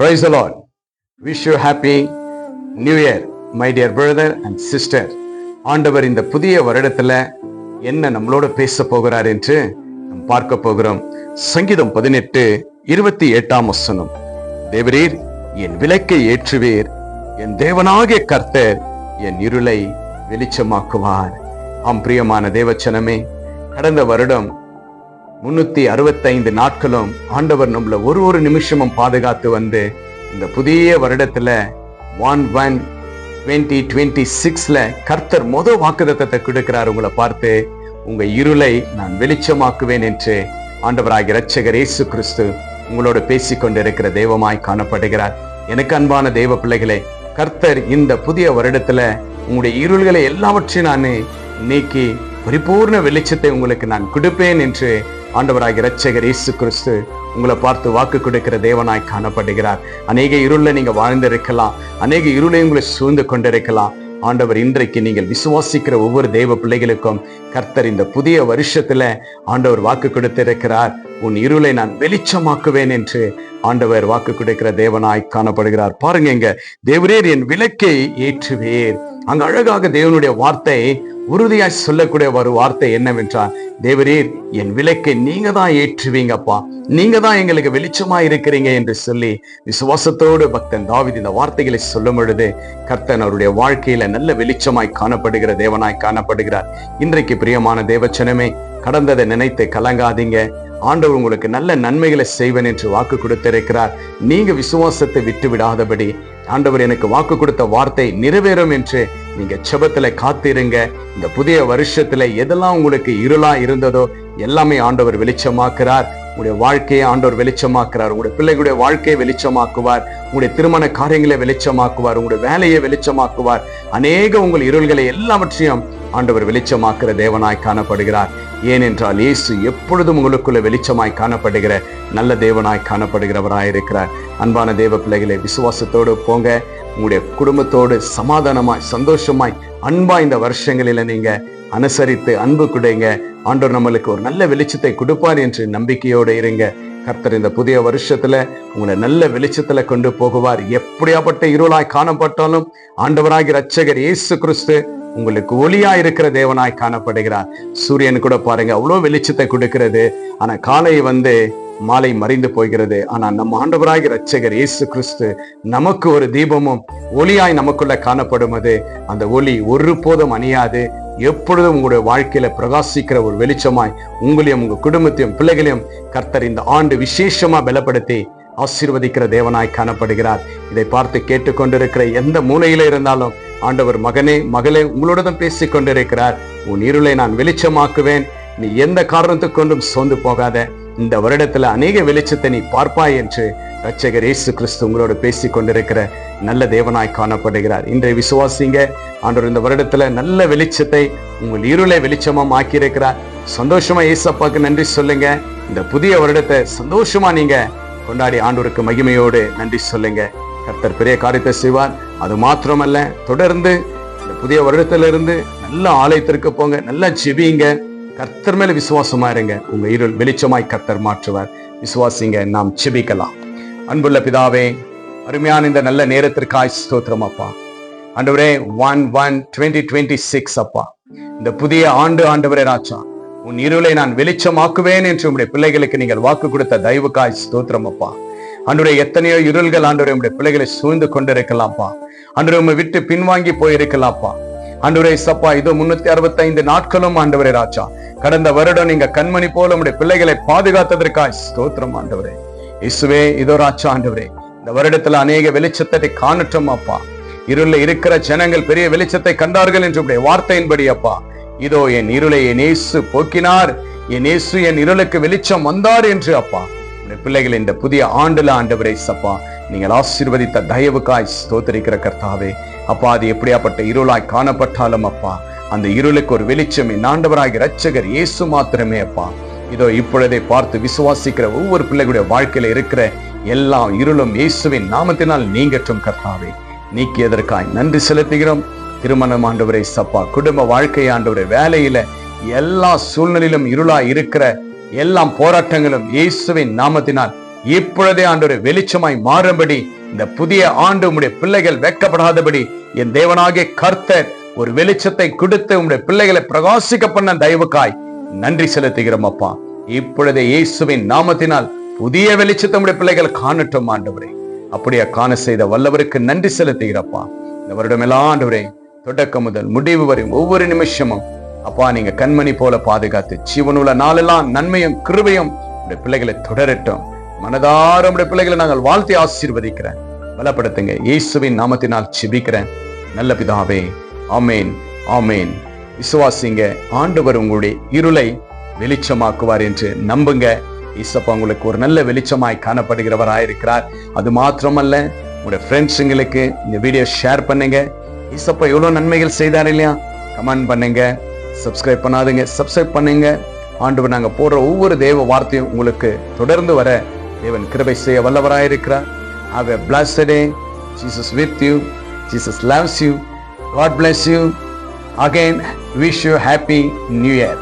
Praise the wish you happy new year my dear brother and sister ஆண்டவர் இந்த புதிய வருடத்துல என்ன நம்மளோட பேச போகிறார் என்று நாம் பார்க்க போகிறோம். சங்கீதம் பதினெட்டு இருபத்தி எட்டாம் வசனம். தேவரீர் என் விளக்கை ஏற்றுவீர். என் தேவனாகிய கர்த்தர் என் இருளை வெளிச்சமாக்குவார். ஆம் பிரியமான தேவச்சனமே கடந்த வருடம் முன்னூத்தி அறுபத்தைந்து நாட்களும் ஆண்டவர் நம்மள ஒரு ஒரு நிமிஷமும் பாதுகாத்து வந்து இந்த புதிய வருடத்துல ஒன் ஒன் டுவெண்ட்டி டுவெண்ட்டி சிக்ஸ்ல கர்த்தர் மொத வாக்குதத்தத்தை கொடுக்கிறார் உங்களை பார்த்து உங்க இருளை நான் வெளிச்சமாக்குவேன் என்று ஆண்டவராகிய இரட்சகர் இயேசு கிறிஸ்து உங்களோட பேசி கொண்டிருக்கிற தெய்வமாய் காணப்படுகிறார். எனக்கு அன்பான தெய்வ பிள்ளைகளே கர்த்தர் இந்த புதிய வருடத்துல உங்களுடைய இருள்களை எல்லாவற்றையும் நான் நீக்கி பரிபூர்ண வெளிச்சத்தை உங்களுக்கு நான் கொடுப்பேன் என்று ஆண்டவராகிய இரட்சகர் இயேசு கிறிஸ்து உங்களை பார்த்து வாக்கு கொடுக்கிற தேவனாய் காணப்படுகிறார். அநேக இருளில் நீங்க வாழ்ந்திருக்கலாம். அநேக இருளை உங்களை சூழ்ந்து கொண்டிருக்கலாம். ஆண்டவர் இன்றைக்கு நீங்கள் விசுவாசிக்கிற ஒவ்வொரு தெய்வ பிள்ளைகளுக்கும் கர்த்தர் இந்த புதிய வருஷத்துல ஆண்டவர் வாக்கு கொடுத்திருக்கிறார். உன் இருளை நான் வெளிச்சமாக்குவேன் என்று ஆண்டவர் வாக்கு கொடுக்கிற தேவனாய் காணப்படுகிறார். பாருங்க இங்க தேவரீர் என் விளக்கை ஏற்றுவேர். அங்க அழகாக தேவனுடைய வார்த்தை உறுதியாய் சொல்லக்கூடிய ஒரு வார்த்தை என்னவென்றால் தேவரீர் என் விளக்கை நீங்க தான் ஏற்றுவீங்கப்பா. நீங்க தான் எங்களுக்கு வெளிச்சமா இருக்கிறீங்க என்று சொல்லி விசுவாசத்தோடு பக்தன் தாவித் இந்த வார்த்தைகளை சொல்லும் பொழுது கர்த்தன் அவருடைய வாழ்க்கையில நல்ல வெளிச்சமாய் காணப்படுகிற தேவனாய் காணப்படுகிறார். இன்றைக்கு பிரியமான தேவச்சனமே கடந்ததை நினைத்து கலங்காதீங்க. ஆண்டவர் உங்களுக்கு நல்ல நன்மைகளை செய்வேன் என்று வாக்கு கொடுத்திருக்கிறார். நீங்க விசுவாசத்தை விட்டு விடாதபடி ஆண்டவர் எனக்கு வாக்கு கொடுத்த வார்த்தை நிறைவேறும் என்று நீங்க செபத்துல காத்திருங்க. இந்த புதிய வருஷத்துல எதெல்லாம் உங்களுக்கு இருளா இருந்ததோ எல்லாமே ஆண்டவர் வெளிச்சமாக்குறார். உங்களுடைய வாழ்க்கையை ஆண்டவர் வெளிச்சமாக்குறார். உங்களுடைய பிள்ளைகளுடைய வாழ்க்கையை வெளிச்சமாக்குவார். உங்களுடைய திருமண காரியங்களை வெளிச்சமாக்குவார். உங்களுடைய வேலையை வெளிச்சமாக்குவார். அநேக உங்கள் இருள்களை எல்லாவற்றையும் ஆண்டவர் வெளிச்சமாக்குற தேவனாய் காணப்படுகிறார். ஏனென்றால் இயேசு எப்பொழுதும் உங்களுக்குள்ள வெளிச்சமாய் காணப்படுகிற நல்ல தேவனாய் காணப்படுகிறவராய் இருக்கிறார். அன்பான தேவ பிள்ளைகளை விசுவாசத்தோடு போங்க. உங்களுடைய குடும்பத்தோடு சமாதானமாய் சந்தோஷமாய் அன்பா இந்த வருஷங்களில நீங்க அனுசரித்து அன்பு கொடுங்க. ஆண்டவர் நம்மளுக்கு ஒரு நல்ல வெளிச்சத்தை கொடுப்பார் என்று நம்பிக்கையோடு இருங்க. கர்த்தர் இந்த புதிய வருஷத்துல உங்களை நல்ல வெளிச்சத்துல கொண்டு போகுவார். எப்படியாப்பட்ட இருளாய் காணப்பட்டாலும் ஆண்டவராகி ரட்சகர் இயேசு கிறிஸ்து உங்களுக்கு ஒளியா இருக்கிற தேவனாய் காணப்படுகிறார். சூரியன் கூட பாருங்க அவ்வளவு வெளிச்சத்தை கொடுக்கிறது. ஆனா காலை வந்து மாலை மறைந்து போகிறது. ஆனா நம்ம ஆண்டவராகி ரட்சகர் இயேசு கிறிஸ்து நமக்கு ஒரு தீபமும் ஒளியாய் நமக்குள்ள காணப்படும் அது. அந்த ஒளி ஒரு போதும் அணியாது. எப்பொழுதும் உங்களுடைய வாழ்க்கையில பிரகாசிக்கிற ஒரு வெளிச்சமாய் உங்களையும் உங்க குடும்பத்தையும் பிள்ளைகளையும் கர்த்தர் இந்த ஆண்டு விசேஷமா பலப்படுத்தி ஆசீர்வதிக்கிற தேவனாய் காணப்படுகிறார். இதை பார்த்து கேட்டுக்கொண்டிருக்கிற எந்த மூலையில இருந்தாலும் ஆண்டவர் மகனே மகளே உங்களோட தான் பேசிக் கொண்டிருக்கிறார். உன் இருளை நான் வெளிச்சமாக்குவேன். நீ எந்த காரணத்துக்கு கொண்டும் சோர்ந்து போகாத. இந்த வருடத்துல அநேக வெளிச்சத்தை நீ பார்ப்பாய் என்று ரட்சகர் இயேசு கிறிஸ்து உங்களோட பேசிக் கொண்டிருக்கிற நல்ல தேவனாய் காணப்படுகிறார். இன்றைய விசுவாசிங்க ஆண்டவர் இந்த வருடத்துல நல்ல வெளிச்சத்தை உங்கள் இருளை வெளிச்சமா ஆக்கியிருக்கிறார் சந்தோஷமா ஏசப்பாக்கு நன்றி சொல்லுங்க. இந்த புதிய வருடத்தை சந்தோஷமா நீங்க கொண்டாடி ஆண்டவருக்கு மகிமையோடு நன்றி சொல்லுங்க. கர்த்தர் பெரிய காரியத்தை செய்வார். அது மாத்திரமல்ல தொடர்ந்து இந்த புதிய வருடத்திலிருந்து நல்ல ஆலயத்திற்கு போங்க நல்லா செபிங்க கர்த்தர் மேல விசுவாசமா இருங்க. உங்க இருள் வெளிச்சமாய் கர்த்தர் மாற்றுவார். விசுவாசிங்க நாம் செபிக்கலாம் அன்புள்ள பிதாவே அருமையான இந்த நல்ல நேரத்திற்காய் ஸ்தோத்திரம் அப்பா. ஆண்டவரே one one twenty twenty six அப்பா. இந்த புதிய ஆண்டு ஆண்டவரே ராஜா உன் இருளை நான் வெளிச்சமாக்குவேன் என்று உங்களுடைய பிள்ளைகளுக்கு நீங்கள் வாக்கு கொடுத்த தயவுக்காய் ஸ்தோத்திரம் அப்பா. அன்றைய எத்தனையோ இருள்கள் ஆண்டவரை உங்களுடைய பிள்ளைகளை சூழ்ந்து கொண்டிருக்கலாம்ப்பா. அன்று உண்மை விட்டு பின்வாங்கி போயிருக்கலாம்ப்பா அன்றுரை சப்பா இது முன்னூத்தி அறுபத்தி ஐந்து நாட்களும் ஆண்டவரே ராஜா. கடந்த வருடம் நீங்க கண்மணி போல உடைய பிள்ளைகளை பாதுகாத்ததற்காய் ஸ்தோத்திரம் ஆண்டவரே. இசுவே இதோ ராஜா ஆண்டவரே இந்த வருடத்துல அநேக வெளிச்சத்தை காணட்டும் அப்பா. இருள இருக்கிற ஜனங்கள் பெரிய வெளிச்சத்தை கண்டார்கள் என்று உடைய வார்த்தையின்படி அப்பா. இதோ என் இருளை என் இயேசு போக்கினார். என் இயேசு என் இருளுக்கு வெளிச்சம் வந்தார் என்று அப்பா. பிள்ளைகள் இந்த புதிய ஆண்டுல ஆண்டவரை சப்பா நீங்கள் ஆசீர்வதித்த தயவுக்காய் ஸ்தோத்தரிக்கிற கர்த்தாவே. அப்பா அது எப்படியாப்பட்ட இருளாய் காணப்பட்டாலும் அப்பா அந்த இருளுக்கு ஒரு வெளிச்சம் என் ஆண்டவராகிய ரட்சகர் இயேசு மாத்திரமே அப்பா. இதோ இப்பொழுதே பார்த்து விசுவாசிக்கிற ஒவ்வொரு பிள்ளைகளுடைய வாழ்க்கையில இருக்கிற எல்லா இருளும் இயேசுவின் நாமத்தினால் நீங்கட்டும் கர்த்தாவே. நீக்கியதற்காய் நன்றி செலுத்துகிறோம். திருமணம் ஆண்டவரை சப்பா குடும்ப வாழ்க்கை ஆண்டவரை வேலையில எல்லா சூழ்நிலையிலும் இருளா இருக்கிற எல்லாம் போராட்டங்களும் இயேசுவின் நாமத்தினால் இப்பொழுதே ஆண்டு வெளிச்சமாய் மாறும்படி இந்த புதிய ஆண்டு உடைய பிள்ளைகள் வெட்கப்படாதபடி என் தேவனாகிய கர்த்தர் ஒரு வெளிச்சத்தை கொடுத்து உம்முடைய பிள்ளைகளை பிரகாசிக்க பண்ண தயவுக்காய் நன்றி செலுத்துகிறோம் அப்பா. இப்பொழுதே இயேசுவின் நாமத்தினால் புதிய வெளிச்சத்தை உம்முடைய பிள்ளைகள் காணட்டும் ஆண்டவரே. அப்படியே காண செய்த வல்லவருக்கு நன்றி செலுத்துகிறப்பா இந்த வருடமெல்லாம் ஆண்டவரே தொடக்கம் முதல் முடிவு வரை ஒவ்வொரு நிமிஷமும் அப்பா நீங்க கண்மணி போல பாதுகாத்து ஜீவனுள்ள நாளெல்லாம் நன்மையும் கிருபையும் உடைய பிள்ளைகளை தொடரட்டும். மனதார உடைய பிள்ளைகளை நாங்கள் வாழ்த்தி ஆசீர்வதிக்கிறேன். பலப்படுத்துங்க. இயேசுவின் நாமத்தினால் சிபிக்கிறேன் நல்ல பிதாவே ஆமேன் ஆமேன். விசுவாசிங்க ஆண்டவர் உங்களுடைய இருளை வெளிச்சமாக்குவார் என்று நம்புங்க. ஈசப்பா உங்களுக்கு ஒரு நல்ல வெளிச்சமாய் காணப்படுகிறவராயிருக்கிறார். அது மாத்திரமல்ல உங்களுடைய ஃப்ரெண்ட்ஸுங்களுக்கு இந்த வீடியோ ஷேர் பண்ணுங்க. ஈசப்பா எவ்வளவு நன்மைகள் செய்தார் இல்லையா? கமெண்ட் பண்ணுங்க. சப்ஸ்கிரைப் பண்ணாதுங்க. சப்ஸ்கிரைப் பண்ணுங்க. ஆண்டவர் நாங்கள் போடுற ஒவ்வொரு தேவ வார்த்தையும் உங்களுக்கு தொடர்ந்து வர. தேவன் கிருபை செய்ய வல்லவராயிருக்கிறார் have a blessed day Jesus with you Jesus loves you God bless you again wish you happy new year